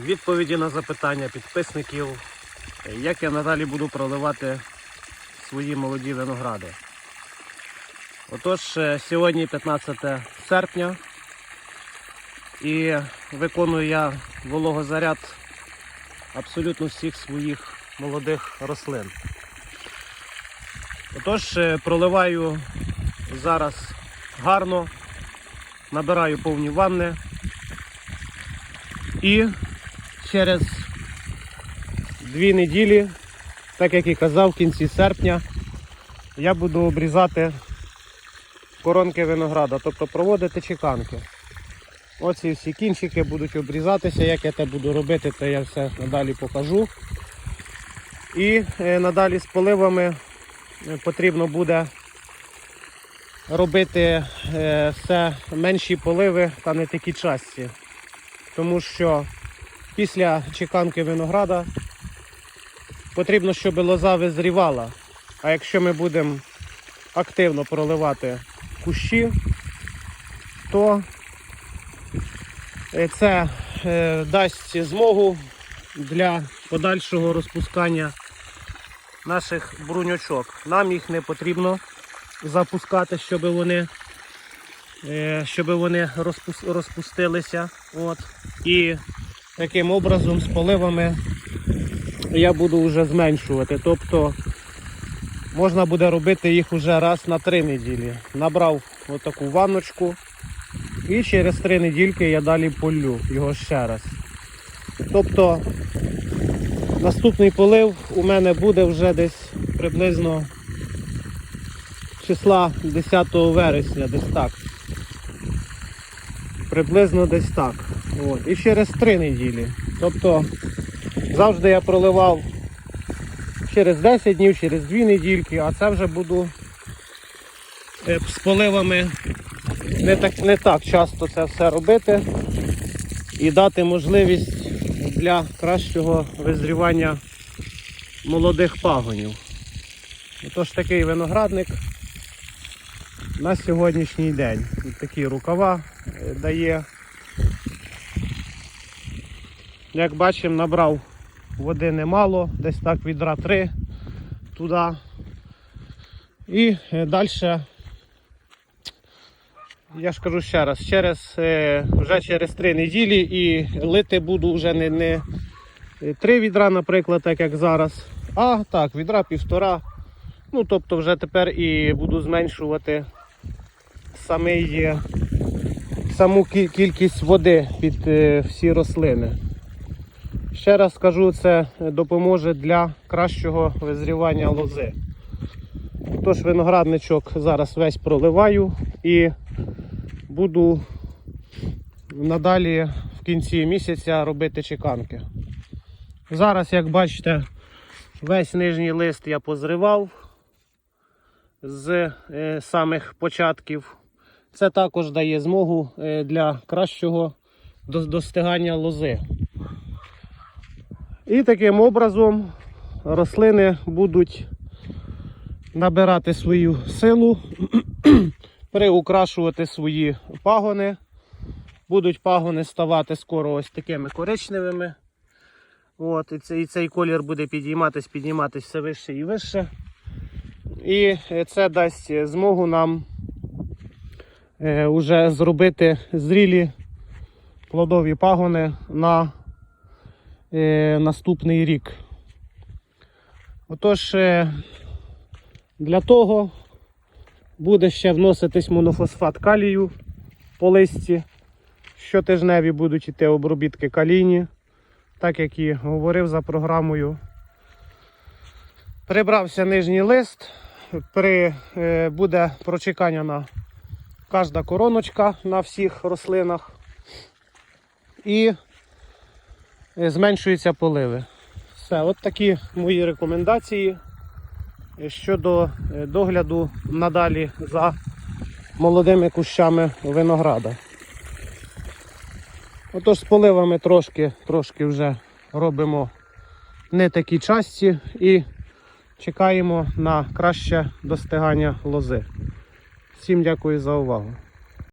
відповіді на запитання підписників, як я надалі буду проливати свої молоді виногради. Отож, е, сьогодні 15 серпня і виконую я вологозаряд абсолютно всіх своїх молодих рослин. Отож, е, проливаю зараз гарно, набираю повні ванни і через дві неділі, так як і казав, в кінці серпня, я буду обрізати коронки винограда, тобто проводити чеканки. Оці всі кінчики будуть обрізатися. Як я це буду робити, то я все надалі покажу. І е, надалі з поливами е, потрібно буде робити е, все менші поливи та не такі часті. Тому що після чеканки винограда потрібно, щоб лоза визрівала. А якщо ми будемо активно проливати кущі, то е, це е, дасть змогу для подальшого розпускання наших бруньочок. Нам їх не потрібно запускати, щоб вони, е, щоб вони розпустилися. От. І таким образом з поливами я буду вже зменшувати. Тобто можна буде робити їх уже раз на три неділі. Набрав отаку ванночку і через три недільки я далі полю його ще раз. Тобто наступний полив у мене буде вже десь приблизно числа 10 вересня, десь так. Приблизно десь так. От. І через три неділі. Тобто завжди я проливав через 10 днів, через 2 недільки, а це вже буду е, з поливами не так, не так часто це все робити і дати можливість для кращого визрівання молодих пагонів. Отож такий виноградник на сьогоднішній день. Такі рукава е, дає. Як бачимо, набрав води немало, десь так відра 3 туди. І далі, я ж кажу ще раз, через, е, вже через 3 неділі і лити буду вже не, не 3 відра, наприклад, так як зараз, а так, відра півтора. Ну, тобто вже тепер і буду зменшувати самий, е, саму кількість води під е, всі рослини. Ще раз скажу, це допоможе для кращого визрівання лози. Тож виноградничок зараз весь проливаю і буду надалі в кінці місяця робити чеканки. Зараз, як бачите, весь нижній лист я позривав з е, самих початків. Це також дає змогу е, для кращого достигання лози. І таким образом рослини будуть набирати свою силу, приукрашувати свої пагони. Будуть пагони ставати скоро ось такими коричневими. От, і, цей, і цей колір буде підійматись, підійматись все вище і вище. І е, це дасть змогу нам е, уже зробити зрілі плодові пагони на е, наступний рік. Отож, е, для того буде ще вноситись монофосфат калію по листі. Щотижневі будуть йти обробітки калійні, так як і говорив за програмою. Прибрався нижній лист, при, е, буде прочекання кожна короночка на всіх рослинах. І зменшуються поливи. Все, от такі мої рекомендації е, щодо е, догляду надалі за молодими кущами винограда. Отож з поливами трошки, трошки вже робимо не такі часті і чекаємо на краще достигання лози. Всім дякую за увагу.